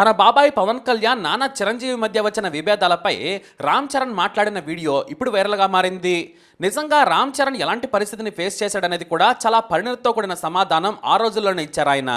తన బాబాయ్ పవన్ కళ్యాణ్ నాన్న చిరంజీవి మధ్య వచ్చిన విభేదాలపై రామ్ చరణ్ మాట్లాడిన వీడియో ఇప్పుడు వైరల్గా మారింది. నిజంగా రామ్ చరణ్ ఎలాంటి పరిస్థితిని ఫేస్ చేశాడనేది కూడా చాలా పరిణతితో కూడిన సమాధానం ఆ రోజుల్లోనే ఇచ్చారు ఆయన.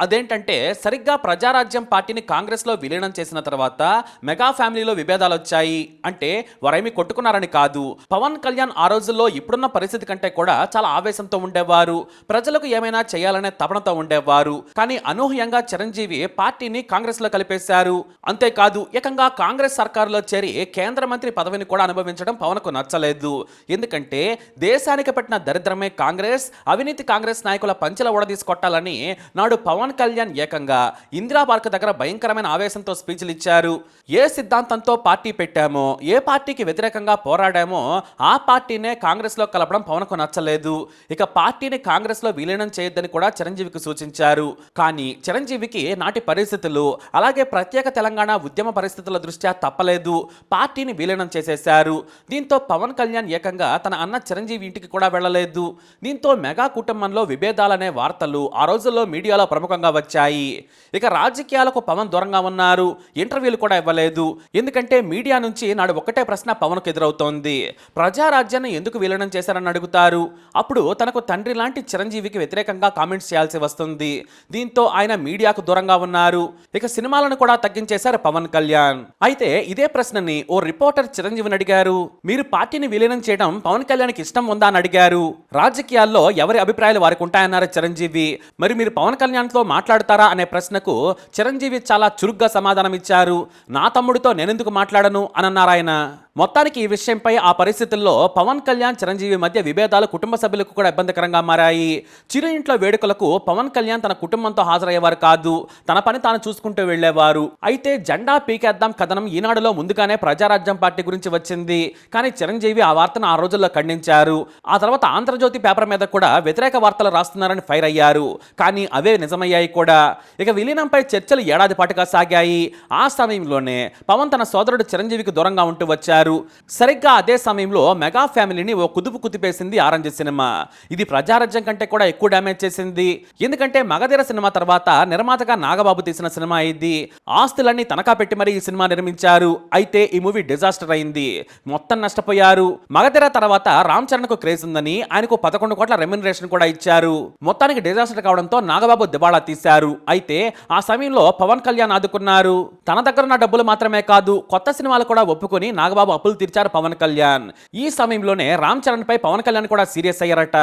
అదేంటంటే సరిగ్గా ప్రజారాజ్యం పార్టీని కాంగ్రెస్లో విలీనం చేసిన తర్వాత మెగా ఫ్యామిలీలో విభేదాలు వచ్చాయి అంటే వారేమి కొట్టుకున్నారని కాదు. పవన్ కళ్యాణ్ ఆ రోజుల్లో ఇప్పుడున్న పరిస్థితి కంటే కూడా చాలా ఆవేశంతో ఉండేవారు. ప్రజలకు ఏమైనా చేయాలనే తపనతో ఉండేవారు. కానీ అనూహ్యంగా చిరంజీవి పార్టీని కాంగ్రెస్లో కలిపేశారు. అంతేకాదు ఏకంగా కాంగ్రెస్ సర్కారులో చేరి కేంద్ర మంత్రి పదవిని కూడా అనుభవించడం పవన్కు నచ్చలేదు. ఎందుకంటే దేశానికి పెట్టిన దరిద్రమే కాంగ్రెస్ అవినీతి కాంగ్రెస్ నాయకుల పంచెల ఊడదీసుకొట్టాలని నాడు పవన్ పవన్ కళ్యాణ్ ఏకంగా ఇందిరా పార్క్ దగ్గర భయంకరమైన ఆవేశంతో స్పీచ్లు ఇచ్చారు. ఏ సిద్ధాంతంతో పార్టీ పెట్టామో ఏ పార్టీకి వ్యతిరేకంగా పోరాడామో ఆ పార్టీనే కాంగ్రెస్లో కలపడం పవన్కు నచ్చలేదు. ఇక పార్టీని కాంగ్రెస్లో విలీనం చేయొద్దని కూడా చిరంజీవికి సూచించారు. కానీ చిరంజీవికి నాటి పరిస్థితులు అలాగే ప్రత్యేక తెలంగాణ ఉద్యమ పరిస్థితుల దృష్ట్యా తప్పలేదు. పార్టీని విలీనం చేసేశారు. దీంతో పవన్ కళ్యాణ్ ఏకంగా తన అన్న చిరంజీవి ఇంటికి కూడా వెళ్ళలేదు. దీంతో మెగా కుటుంబంలో విభేదాలనే వార్తలు ఆ రోజుల్లో మీడియాలో ప్రముఖ ప్రముఖంగా వచ్చాయి. ఇక రాజకీయాలకు పవన్ దూరంగా ఉన్నారు. ఇంటర్వ్యూలు కూడా ఇవ్వలేదు. ఎందుకంటే మీడియా నుంచి నాడు ఒకటే ప్రశ్న పవన్కు ఎదురవుతోంది. ప్రజారాజ్యాన్ని ఎందుకు విలీనం చేశారని అడుగుతారు. అప్పుడు తనకు తండ్రి లాంటి చిరంజీవికి వ్యతిరేకంగా కామెంట్స్ చేయాల్సి వస్తుంది. దీంతో ఆయన మీడియాకు దూరంగా ఉన్నారు. ఇక సినిమాలను కూడా తగ్గించేశారు పవన్ కళ్యాణ్. అయితే ఇదే ప్రశ్నని ఓ రిపోర్టర్ చిరంజీవిని అడిగారు. మీరు పార్టీని విలీనం చేయడం పవన్ కళ్యాణ్కి ఇష్టం ఉందా అని అడిగారు. రాజకీయాల్లో ఎవరి అభిప్రాయాలు వారికి ఉంటాయన్నారు చిరంజీవి. మరి మీరు పవన్ కళ్యాణ్తో మాట్లాడతారా అనే ప్రశ్నకు చిరంజీవి చాలా చురుగ్గా సమాధానం ఇచ్చారు. నా తమ్ముడితో నేనెందుకు మాట్లాడను? అని అన్నారాయన మొత్తానికి ఈ విషయంపై ఆ పరిస్థితుల్లో పవన్ కళ్యాణ్ చిరంజీవి మధ్య విభేదాలు కుటుంబ సభ్యులకు కూడా ఇబ్బందికరంగా మారాయి. చిరు ఇంట్లో వేడుకలకు పవన్ కళ్యాణ్ తన కుటుంబంతో హాజరయ్యేవారు కాదు. తన పని తాను చూసుకుంటూ వెళ్ళేవారు అయితే జెండా పీకేద్దాం కథనం ఈనాడులో ముందుగానే ప్రజారాజ్యం పార్టీ గురించి వచ్చింది. కానీ చిరంజీవి ఆ వార్తను ఆ రోజుల్లో ఖండించారు. ఆ తర్వాత ఆంధ్రజ్యోతి పేపర్ మీద కూడా వ్యతిరేక వార్తలు రాస్తున్నారని ఫైర్ అయ్యారు. కానీ అవే నిజమయ్యాయి. కూడా. ఇక విలీనంపై చర్చలు ఏడాది పాటుగా సాగాయి. ఆ సమయంలోనే పవన్ తన సోదరుడు చిరంజీవికి దూరంగా ఉంటూ వచ్చారు. సరిగ్గా అదే సమయంలో మెగా ఫ్యామిలీని ఓ కుదుపు కుదిపేసింది ఆరెంజ్ సినిమా. ఇది ప్రజారాజ్యం కంటే కూడా ఎక్కువ డ్యామేజ్ చేసింది. ఎందుకంటే మగధీర సినిమా తర్వాత నిర్మాతగా నాగబాబు తీసిన సినిమా ఇది. ఆస్తులన్నీ తనఖా పెట్టి మరీ ఈ సినిమా నిర్మించారు. అయితే ఈ మూవీ డిజాస్టర్ అయింది. మొత్తం నష్టపోయారు. మగధీర తర్వాత రామ్ చరణ్కు క్రేజ్ ఉందని ఆయనకు పదకొండు కోట్ల రెమ్యునరేషన్ కూడా ఇచ్చారు. మొత్తానికి డిజాస్టర్ కావడంతో నాగబాబు దివాళా తీశారు. అయితే ఆ సమయంలో పవన్ కళ్యాణ్ ఆదుకున్నారు. తన దగ్గర ఉన్న డబ్బులు మాత్రమే కాదు కొత్త సినిమాలు కూడా ఒప్పుకొని నాగబాబు అప్పులు తీర్చారు పవన్ కళ్యాణ్. ఈ సమయంలోనే రామ్ చరణ్ పై పవన్ కళ్యాణ్ కూడా సీరియస్ అయ్యారట.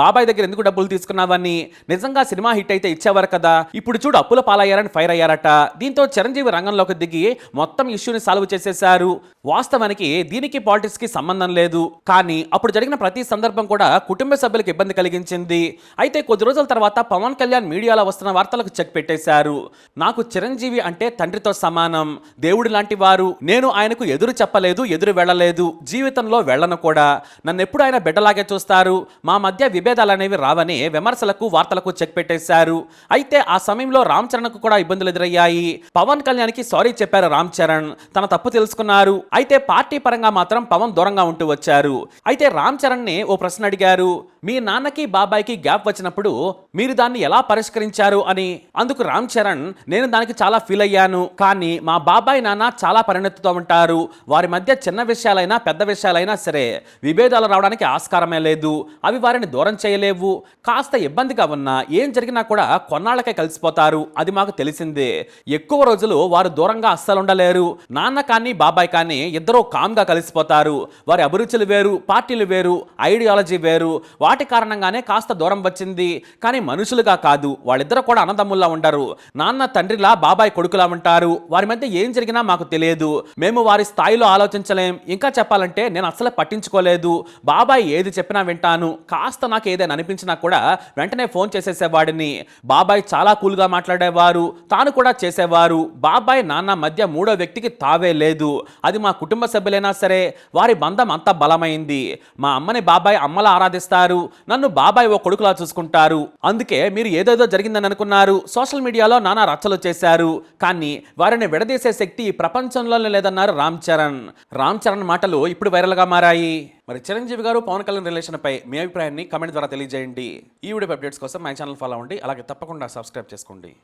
బాబాయ్ దగ్గర ఎందుకు డబ్బులు తీసుకున్నావని? నిజంగా సినిమా హిట్ అయితే ఇచ్చేవారు కదా? ఇప్పుడు చూడు అప్పుల పాలయ్యారని ఫైర్ అయ్యారట. దీంతో చిరంజీవి రంగంలోకి దిగి మొత్తం ఇష్యూని సాల్వ్ చేసేశారు. వాస్తవానికి దీనికి పాలిటిక్స్కి సంబంధం లేదు. కానీ అప్పుడు జరిగిన ప్రతి సందర్భం కూడా కుటుంబ సభ్యులకు ఇబ్బంది కలిగించింది. అయితే కొద్ది రోజుల తర్వాత పవన్ కళ్యాణ్ మీడియాలో వస్తున్న వార్తలకు చెక్ పెట్టేశారు. నాకు చిరంజీవి అంటే తండ్రితో సమానం. దేవుడి లాంటి వారు. నేను ఆయనకు ఎదురు చెప్పలేదు ఎదురు వెళ్ళలేదు. జీవితంలో వెళ్ళను కూడా. నన్ను ఎప్పుడు ఆయన బిడ్డలాగే చూస్తారు? మా మధ్య విభేదాలు అనేవి రావని విమర్శలకు వార్తలకు చెక్ పెట్టేశారు. అయితే ఆ సమయంలో రామ్ చరణ్కు కూడా ఇబ్బందులు ఎదురయ్యాయి. పవన్ కళ్యాణ్కి సారీ చెప్పారు రామ్ చరణ్. తన తప్పు తెలుసుకున్నారు. అయితే పార్టీ పరంగా మాత్రం పవన్ దూరంగా ఉంటూ వచ్చారు. అయితే రామ్ చరణ్ని ఓ ప్రశ్న అడిగారు. మీ నాన్నకి బాబాయ్కి గ్యాప్ వచ్చినప్పుడు మీరు దాన్ని ఎలా పరిష్కరించారు? అని. అందుకు రామ్ చరణ్ నేను దానికి చాలా ఫీల్ అయ్యాను. కానీ మా బాబాయ్ నాన్న చాలా పరిణతితో ఉంటారు. వారి మధ్య చిన్న విషయాలైనా పెద్ద విషయాలైనా సరే విభేదాలు రావడానికి ఆస్కారమే లేదు. అవి వారిని దూరం చేయలేవు. కాస్త ఇబ్బందిగా ఉన్నా ఏం జరిగినా కూడా కొన్నాళ్ళకే కలిసిపోతారు. అది మాకు తెలిసిందే. ఎక్కువ రోజులు వారు దూరంగా అస్సలు ఉండలేరు. నాన్న కానీ బాబాయ్ కానీ ఇద్దరూ కామ్గా కలిసిపోతారు. వారి అభిరుచులు వేరు పార్టీలు వేరు ఐడియాలజీ వేరు. వాటి కారణంగానే కాస్త దూరం వచ్చింది. కానీ మనుషులుగా కాదు. వాళ్ళిద్దరు కూడా అన్నదమ్ముల్లా ఉంటారు నాన్న తండ్రిలా బాబాయ్ కొడుకులా ఉంటారు. వారి మధ్య ఏం జరిగినా మాకు తెలియదు. మేము వారి స్థాయిలో ఆలోచించలేం. ఇంకా చెప్పాలంటే నేను అసలు పట్టించుకోలేదు. బాబాయ్ ఏది చెప్పినా వింటాను. కాస్త నాకు ఏదైనా అనిపించినా కూడా వెంటనే ఫోన్ చేసేసేవాడిని బాబాయ్ చాలా కూల్గా మాట్లాడేవారు. తాను కూడా చేసేవారు. బాబాయ్ నాన్న మధ్య మూడో వ్యక్తికి తావే లేదు. అది మా కుటుంబ సభ్యులైనా సరే వారి బంధం అంత బలమైంది. మా అమ్మని బాబాయ్ అమ్మలా ఆరాధిస్తారు. నన్ను బాబాయ్ ఓ కొడుకులా చూసుకుంటారు. అందుకే మీరు ఏదేదో జరిగిందని అనుకున్నారు. సోషల్ మీడియాలో నానా రచ్చలు చేశారు. కానీ వారిని విడదీసే శక్తి ప్రపంచంలోనే లేదన్నారు రామ్ చరణ్. రామ్ చరణ్ మాటలు ఇప్పుడు వైరల్గా మారాయి. మరి చిరంజీవి గారు పవన్ కళ్యాణ్ రిలేషన్ పై మీ అభిప్రాయాన్ని కమెంట్ ద్వారా తెలియజేయండి. ఈ వీడియో అప్డేట్స్ కోసం మై ఛానల్ ఫాలో అవ్వండి. అలాగే తప్పకుండా సబ్స్క్రైబ్ చేసుకోండి.